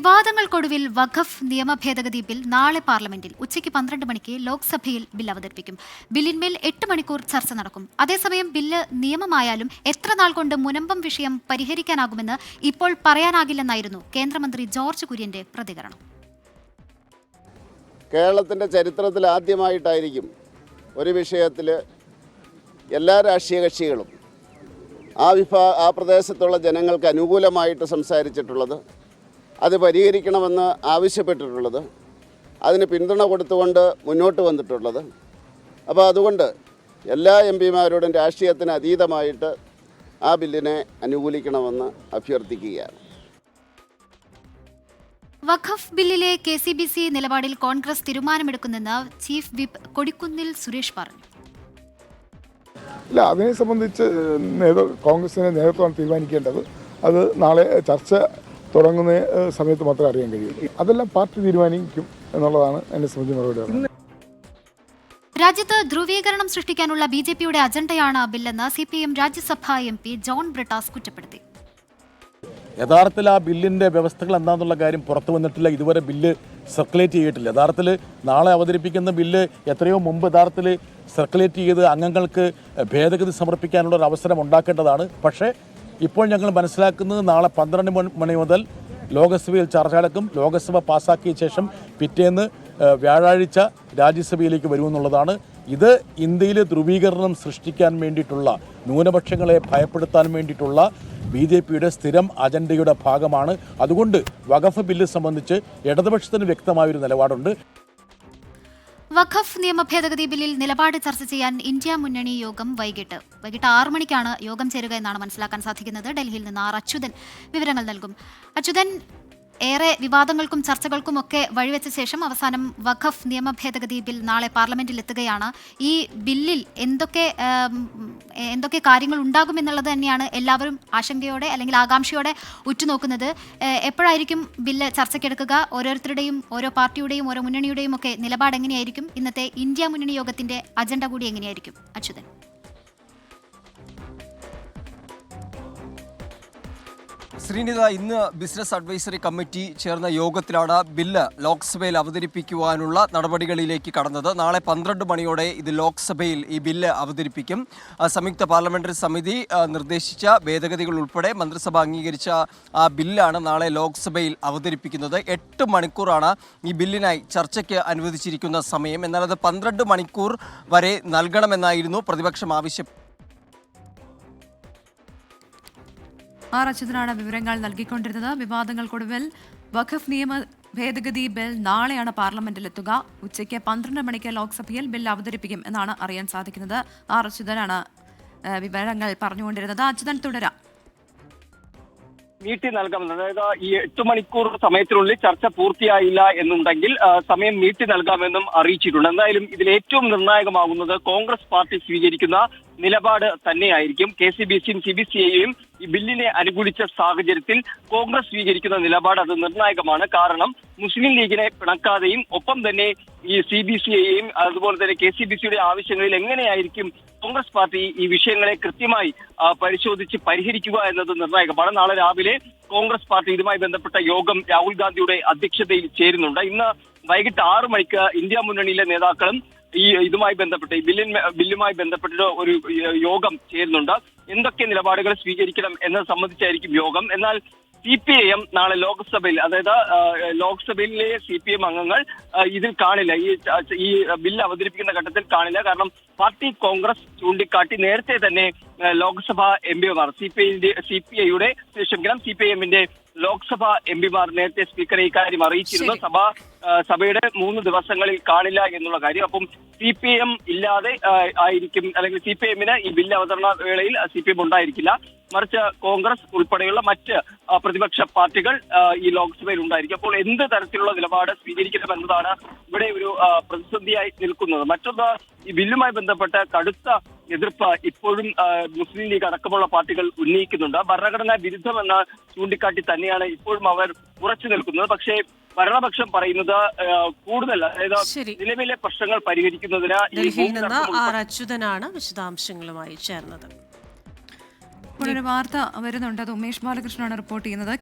വിവാദങ്ങൾക്കൊടുവിൽ വഖഫ് നിയമ ഭേദഗതി ബിൽ നാളെ പാർലമെന്റിൽ ഉച്ചയ്ക്ക് പന്ത്രണ്ട് മണിക്ക് ലോക്സഭയിൽ ബിൽ അവതരിപ്പിക്കും. ബില്ലിന്മേൽ എട്ട് മണിക്കൂർ ചർച്ച നടക്കും. അതേസമയം ബില്ല് നിയമമായാലും എത്ര നാൾ കൊണ്ട് മുനമ്പം വിഷയം പരിഹരിക്കാനാകുമെന്ന് ഇപ്പോൾ പറയാനാകില്ലെന്നായിരുന്നു കേന്ദ്രമന്ത്രി ജോർജ് കുര്യന്റെ പ്രതികരണം. കേരളത്തിന്റെ ചരിത്രത്തിൽ ആദ്യമായിട്ടായിരിക്കും ഒരു വിഷയത്തിൽ എല്ലാ രാഷ്ട്രീയ കക്ഷികളും ആ വിഭാ ആ പ്രദേശത്തുള്ള ജനങ്ങൾക്ക് അനുകൂലമായിട്ട് സംസാരിച്ചിട്ടുള്ളത്. അത് പരിഹരിക്കണമെന്ന് ആവശ്യപ്പെട്ടിട്ടുള്ളത്. അതിന് പിന്തുണ കൊടുത്തുകൊണ്ട് മുന്നോട്ട് വന്നിട്ടുള്ളത്. അപ്പോൾ അതുകൊണ്ട് എല്ലാ എം പിമാരോടും രാഷ്ട്രീയത്തിന് അതീതമായിട്ട് ആ ബില്ലിനെ അനുകൂലിക്കണമെന്ന് അഭ്യർത്ഥിക്കുകയാണ്. വഖഫ് ബില്ലിലെ കെ സി ബി സി നിലപാടിൽ കോൺഗ്രസ് തീരുമാനമെടുക്കുന്നെന്ന് ചീഫ് വിപ്പ് കൊടിക്കുന്നിൽ സുരേഷ് പറഞ്ഞു. ഇല്ല അതിനെ സംബന്ധിച്ച് കോൺഗ്രസിനെ കോൺഗ്രസിന്റെ നേതൃത്വമാണ് തീരുമാനിക്കേണ്ടത്. അത് നാളെ ചർച്ച തുടങ്ങുന്ന സമയത്ത് മാത്രമേ അറിയാൻ കഴിയൂ. അതെല്ലാം പാർട്ടി തീരുമാനിക്കും എന്നുള്ളതാണ് എന്നെ സംബന്ധിച്ച് മറുപടി രാജ്യത്ത് ധ്രുവീകരണം സൃഷ്ടിക്കാനുള്ള ബി ജെ പിയുടെ അജണ്ടയാണ് ബില്ലെന്ന് C P M Rajyasabha M P John Brittas കുറ്റപ്പെടുത്തി. യഥാർത്ഥത്തിൽ ആ ബില്ലിന്റെ വ്യവസ്ഥകൾ എന്താണെന്നുള്ള കാര്യം പുറത്തു വന്നിട്ടില്ല. ഇതുവരെ ബില്ല് സർക്കുലേറ്റ് ചെയ്തിട്ടില്ല. യഥാർത്ഥത്തിൽ നാളെ അവതരിപ്പിക്കുന്ന ബില്ല് എത്രയോ മുമ്പ് യഥാർത്ഥത്തിൽ സർക്കുലേറ്റ് ചെയ്ത് അംഗങ്ങൾക്ക് ഭേദഗതി സമർപ്പിക്കാനുള്ള ഒരു അവസരം ഉണ്ടാക്കേണ്ടതാണ്. പക്ഷേ ഇപ്പോൾ ഞങ്ങൾ മനസ്സിലാക്കുന്നത് നാളെ പന്ത്രണ്ട് മണി- മുതൽ ലോകസഭയിൽ ചർച്ച നടക്കും ലോകസഭ പാസാക്കിയ ശേഷം പിറ്റേന്ന് വ്യാഴാഴ്ച രാജ്യസഭയിലേക്ക് വരുമെന്നുള്ളതാണ്. ഇത് ഇന്ത്യയിൽ ധ്രുവീകരണം സൃഷ്ടിക്കാൻ വേണ്ടിയിട്ടുള്ള ന്യൂനപക്ഷങ്ങളെ ഭയപ്പെടുത്താൻ വേണ്ടിയിട്ടുള്ള ബി ജെ പിയുടെ സ്ഥിരം അജണ്ടയുടെ ഭാഗമാണ്. അതുകൊണ്ട് വഖഫ് ബില്ല് സംബന്ധിച്ച് ഇടതുപക്ഷത്തിന് വ്യക്തമായൊരു നിലപാടുണ്ട്. വഖഫ് നിയമ ഭേദഗതി ബില്ലിൽ നിലപാട് ചർച്ച ചെയ്യാൻ ഇന്ത്യ മുന്നണി യോഗം വൈകിട്ട്. വൈകിട്ട് ആറു മണിക്കാണ് യോഗം ചേരുക എന്നാണ് മനസ്സിലാക്കാൻ സാധിക്കുന്നത്. ഡൽഹിയിൽ നിന്ന് ആർ അച്യുതൻ വിവരങ്ങൾ നൽകും. അച്യുതൻ ഏറെ വിവാദങ്ങൾക്കും ചർച്ചകൾക്കും ഒക്കെ വഴിവെച്ച ശേഷം അവസാനം വഖഫ് നിയമ ഭേദഗതി ബിൽ നാളെ പാർലമെന്റിൽ എത്തുകയാണ്. ഈ ബില്ലിൽ എന്തൊക്കെ എന്തൊക്കെ കാര്യങ്ങൾ ഉണ്ടാകുമെന്നുള്ളത് തന്നെയാണ് എല്ലാവരും ആശങ്കയോടെ അല്ലെങ്കിൽ ആകാംക്ഷയോടെ ഉറ്റുനോക്കുന്നത്. എപ്പോഴായിരിക്കും ബില്ല് ചർച്ചയ്ക്കെടുക്കുക? ഓരോരുത്തരുടെയും ഓരോ പാർട്ടിയുടെയും ഓരോ മുന്നണിയുടെയും ഒക്കെ നിലപാട് എങ്ങനെയായിരിക്കും ഇന്നത്തെ ഇന്ത്യ മുന്നണി യോഗത്തിന്റെ അജണ്ട കൂടി എങ്ങനെയായിരിക്കും? അച്യുതൻ. ശ്രീനിത ഇന്ന് ബിസിനസ് അഡ്വൈസറി കമ്മിറ്റി ചേർന്ന യോഗത്തിലാണ് ബില്ല് ലോക്സഭയിൽ അവതരിപ്പിക്കുവാനുള്ള നടപടികളിലേക്ക് കടന്നത്. നാളെ പന്ത്രണ്ട് മണിയോടെ ഇത് ലോക്സഭയിൽ ഈ ബില്ല് അവതരിപ്പിക്കും. സംയുക്ത പാർലമെന്ററി സമിതി നിർദ്ദേശിച്ച ഭേദഗതികൾ ഉൾപ്പെടെ മന്ത്രിസഭ അംഗീകരിച്ച ആ ബില്ലാണ് നാളെ ലോക്സഭയിൽ അവതരിപ്പിക്കുന്നത്. എട്ട് മണിക്കൂറാണ് ഈ ബില്ലിനായി ചർച്ചയ്ക്ക് അനുവദിച്ചിരിക്കുന്ന സമയം. എന്നാൽ അത് പന്ത്രണ്ട് മണിക്കൂർ വരെ നൽകണമെന്നായിരുന്നു പ്രതിപക്ഷം ആവശ്യം ആർ അച്യുതനാണ് വിവരങ്ങൾ നൽകിക്കൊണ്ടിരുന്നത്. വിവാദങ്ങൾക്കൊടുവിൽ വഖഫ് നിയമ ഭേദഗതി ബിൽ നാളെയാണ് പാർലമെന്റിലെത്തുക. ഉച്ചയ്ക്ക് പന്ത്രണ്ട് മണിക്ക് ലോക്സഭയിൽ ബിൽ അവതരിപ്പിക്കും എന്നാണ് അറിയാൻ സാധിക്കുന്നത്. ആർ അച്യുതനാണ് വിവരങ്ങൾ പറഞ്ഞുകൊണ്ടിരുന്നത്. അച്യുതൻ തുടരാം. നീട്ടി നൽകാമെന്ന് അതായത് ഈ എട്ട് മണിക്കൂർ സമയത്തിനുള്ളിൽ ചർച്ച പൂർത്തിയായില്ല എന്നുണ്ടെങ്കിൽ സമയം നീട്ടി നൽകാമെന്നും അറിയിച്ചിട്ടുണ്ട്. എന്തായാലും ഇതിൽ ഏറ്റവും നിർണായകമാകുന്നത് കോൺഗ്രസ് പാർട്ടി സ്വീകരിക്കുന്ന നിലപാട് തന്നെയായിരിക്കും. കെ സി ബി സിയും സി ബി സി ഐയും ബില്ലിനെ അനുകൂലിച്ച സാഹചര്യത്തിൽ കോൺഗ്രസ് സ്വീകരിക്കുന്ന നിലപാട് അത് നിർണായകമാണ്. കാരണം മുസ്ലിം ലീഗിനെ പിണക്കാതെയും ഒപ്പം തന്നെ ഈ സി ബി സി ഐയെയും അതുപോലെ തന്നെ കെ സി ബി സിയുടെ ആവശ്യങ്ങളിൽ എങ്ങനെയായിരിക്കും കോൺഗ്രസ് പാർട്ടി ഈ വിഷയങ്ങളെ കൃത്യമായി പരിശോധിച്ച് പരിഹരിക്കുക എന്നത് നിർണായകമാണ്. നാളെ രാവിലെ കോൺഗ്രസ് പാർട്ടി ഇതുമായി ബന്ധപ്പെട്ട യോഗം രാഹുൽ ഗാന്ധിയുടെ അധ്യക്ഷതയിൽ ചേരുന്നുണ്ട്. ഇന്ന് വൈകിട്ട് ആറു മണിക്ക് ഇന്ത്യ മുന്നണിയിലെ നേതാക്കളും ഈ ഇതുമായി ബന്ധപ്പെട്ട് ഈ ബില്ലിൻ ബില്ലുമായി ബന്ധപ്പെട്ട് ഒരു യോഗം ചേരുന്നുണ്ട്. എന്തൊക്കെ നിലപാടുകൾ സ്വീകരിക്കണം എന്നത് സംബന്ധിച്ചായിരിക്കും യോഗം. എന്നാൽ സി പി ഐ എം നാളെ ലോക്സഭയിൽ അതായത് ലോക്സഭയിലെ സി പി എം അംഗങ്ങൾ ഇതിൽ കാണില്ല. ഈ ഈ ബില്ല് അവതരിപ്പിക്കുന്ന ഘട്ടത്തിൽ കാണില്ല. കാരണം പാർട്ടി കോൺഗ്രസ് ചൂണ്ടിക്കാട്ടി നേരത്തെ തന്നെ ലോക്സഭ എം പിമാർ C P I C P ഐയുടെ ക്ഷമിക്കണം സി പി ഐ എമ്മിന്റെ ലോക്സഭ എം പിമാർ നേരത്തെ സ്പീക്കറെ ഇക്കാര്യം അറിയിച്ചിരുന്നു. സഭ സഭയുടെ മൂന്ന് ദിവസങ്ങളിൽ കാണില്ല എന്നുള്ള കാര്യം. അപ്പം സി പി എം ഇല്ലാതെ ആയിരിക്കും അല്ലെങ്കിൽ സി പി എമ്മിന് ഈ ബില്ല് അവതരണ വേളയിൽ സി പി എം ഉണ്ടായിരിക്കില്ല. മറിച്ച് കോൺഗ്രസ് ഉൾപ്പെടെയുള്ള മറ്റ് പ്രതിപക്ഷ പാർട്ടികൾ ഈ ലോക്സഭയിൽ ഉണ്ടായിരിക്കും. അപ്പോൾ എന്ത് തരത്തിലുള്ള നിലപാട് സ്വീകരിക്കണമെന്നതാണ് ഇവിടെ ഒരു പ്രതിസന്ധിയായി നിൽക്കുന്നത്. മറ്റൊന്ന് ഈ ബില്ലുമായി ബന്ധപ്പെട്ട് കടുത്ത എതിർപ്പ് ഇപ്പോഴും മുസ്ലിം ലീഗ് അടക്കമുള്ള പാർട്ടികൾ ഉന്നയിക്കുന്നുണ്ട്. ഭരണഘടനാ വിരുദ്ധമെന്ന് ചൂണ്ടിക്കാട്ടി തന്നെയാണ് ഇപ്പോഴും അവർ ഉറച്ചു നിൽക്കുന്നത്. പക്ഷേ ഭരണപക്ഷം പറയുന്നത് കൂടുതൽ അതായത് നിലവിലെ പ്രശ്നങ്ങൾ പരിഹരിക്കുന്നതിന് ഈ ഡൽഹിയിൽ ഭൂമി നിന്ന് ആർ അച്യുതനാണ് വിശദാംശങ്ങളുമായി ചേർന്നത്. ഒരു വാർത്ത വരുന്നുണ്ട്. അത് ഉമേഷ് ബാലകൃഷ്ണനാണ് റിപ്പോർട്ട് ചെയ്യുന്നത്.